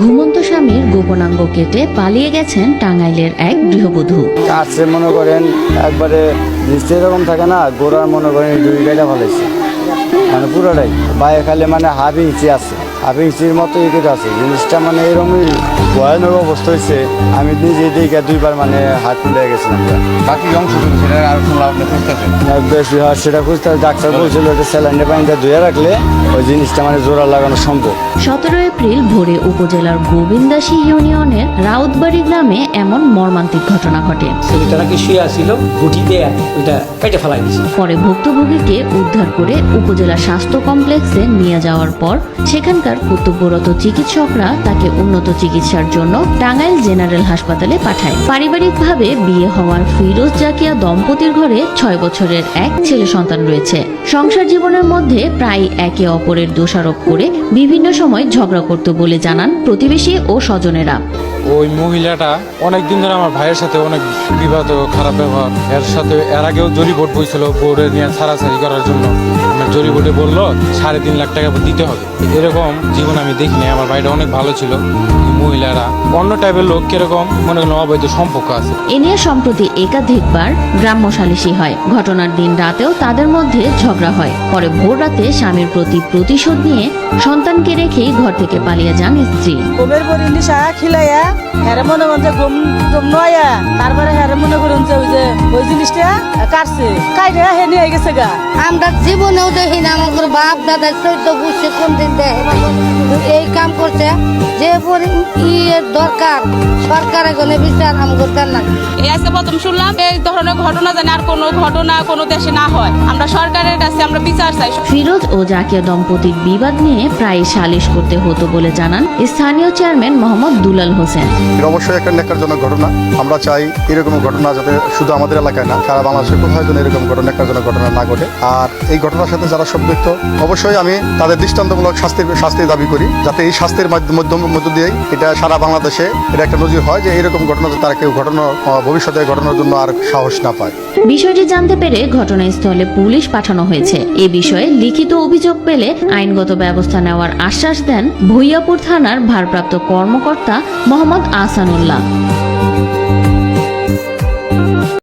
ঘুমন্ত স্বামীর গোপনাঙ্গ কেটে পালিয়ে গেছেন টাঙ্গাইলের এক গৃহবধূ। কাছে মনে করেন একবারে নিশ্চয় এরকম থাকে না, গোড়ার মনে করেন দুই গাইটা ফেলেছে মানে পুরোটাই, বাইরে খালে মানে হাবি ইচ্ছে আছে। হাফি ইঞ্চির মতো ইকুট আছে জিনিসটা মানে এরকমই ভয়ানক অবস্থা হয়েছে। আমি নিজে দিকে দুইবার মানে হাত তুলে গেছিলাম। বাকি অংশ সেটা আর শুনলাম আপনি খুঁজতেছেন বেশি হয় সেটা খুঁজতে ডাক্তার বলছিল যে স্যালাইনে পানিটা ধুয়ে রাখলে ওই জিনিসটা মানে জোড়া লাগানো সম্ভব। সতেরো এপ্রিল ভোরে উপজেলার গোবিন্দাসী ইউনিয়নের রাউতবাড়ি গ্রামে এমন মর্মান্তিক ঘটনা ঘটে। ছেলেটা নাকি শুয়ে আসছিল গুটিতে ওইটা পেটে ফেলাই দিছে। পরে ভুক্তভোগীকে উদ্ধার করে উপজেলা স্বাস্থ্য কমপ্লেক্সে নিয়ে যাওয়ার পর সেখানকার কর্তব্যরত চিকিৎসকরা তাকে উন্নত চিকিৎসার জন্য টাঙ্গাইল জেনারেল হাসপাতালে পাঠায়। পারিবারিকভাবে বিয়ে হওয়ার ফিরোজ জাকিয়া দম্পতির ঘরে ছয় বছরের এক ছেলে সন্তান রয়েছে। সংসার জীবনের মধ্যে প্রায় একে অপরের দোষারোপ করে বিভিন্ন সময় ঝগড়া করত বলে জানান প্রতিবেশী ও স্বজনেরা। ওই মহিলাটা অনেক দিন ধরে আমার ভাইয়ের সাথে অনেক বিবাদ খারাপ ব্যবহার। এর সাথে এর আগেও জরি বোর্ড বইছিল বোর্ডে নিয়ে ছাড়াছাড়ি করার জন্য। আমার জরি বোর্ডে বলল সাড়ে তিন লাখ টাকা দিতে হবে। এরকম জীবন আমি দেখিনি আমার ভাইটা অনেক ভালো ছিল। মহিলারা অন্য টাইপের লোক কীরকম? মনে করেন অবৈধ সম্পর্ক আছে। এ নিয়ে সম্প্রতি একাধিকবার গ্রাম্য সালিশি হয়। ঘটনার দিন রাতেও তাদের মধ্যে ঝগড়া হয়। পরে ভোর রাতে স্বামীর প্রতি প্রতিশোধ নিয়ে সন্তানকে রেখেই ঘর থেকে পালিয়ে যান স্ত্রী। গোবের খিলাইয়া হেরে মনে ঘুম গম নয়া। তারপরে হেরে মনে করুন ওই যে ওই জিনিসটা কাটছে। কাইটে হে নিয়ে গেছে গা। আমরা জীবনেও দেখি না, আমাদের বাপ দাদা চৈদ্দ বুঝছে কোন দিন দেখে এই কাম করছে। যে ইয়ের দরকার? সরকার এখানে বিচার আম করতে না। এই আজকে প্রথম শুনলাম এই ধরনের ঘটনা যেন আর কোনো ঘটনা কোনো দেশে না হয়। আমরা সরকারের কাছে আমরা বিচার চাই। ফিরোজ ও জাকিয়া দম্পতির বিবাদ নিয়ে প্রায় সালিশ করতে হতো বলে জানান স্থানীয় চেয়ারম্যান মোহাম্মদ দুলাল হোসেন। অবশ্যই একটা নেকারজনক ঘটনা। আমরা চাই এরকম ঘটনা যাতে শুধু আমাদের এলাকায় না সারা বাংলাদেশে কোথায় যেন এরকম ঘটনা নেকারজনক ঘটনা না ঘটে। আর এই ঘটনার সাথে যারা সম্পৃক্ত অবশ্যই আমি তাদের দৃষ্টান্তমূলক শাস্তির শাস্তির দাবি করি যাতে এই শাস্তির মাধ্য- মধ্য দিয়েই এটা সারা বাংলাদেশে এটা একটা নজির হয় যে এরকম ঘটনা তারা কেউ ঘটনা ভবিষ্যতে ঘটনার জন্য আর সাহস না পায়। বিষয়টি জানতে পেরে ঘটনাস্থলে পুলিশ পাঠানো হয়েছে। এ বিষয়ে লিখিত অভিযোগ পেলে আইনগত ব্যবস্থা নেওয়ার আশ্বাস দেন ভৈয়াপুর থানার ভারপ্রাপ্ত কর্মকর্তা মোহাম্মদ আহসানুল্লাহ।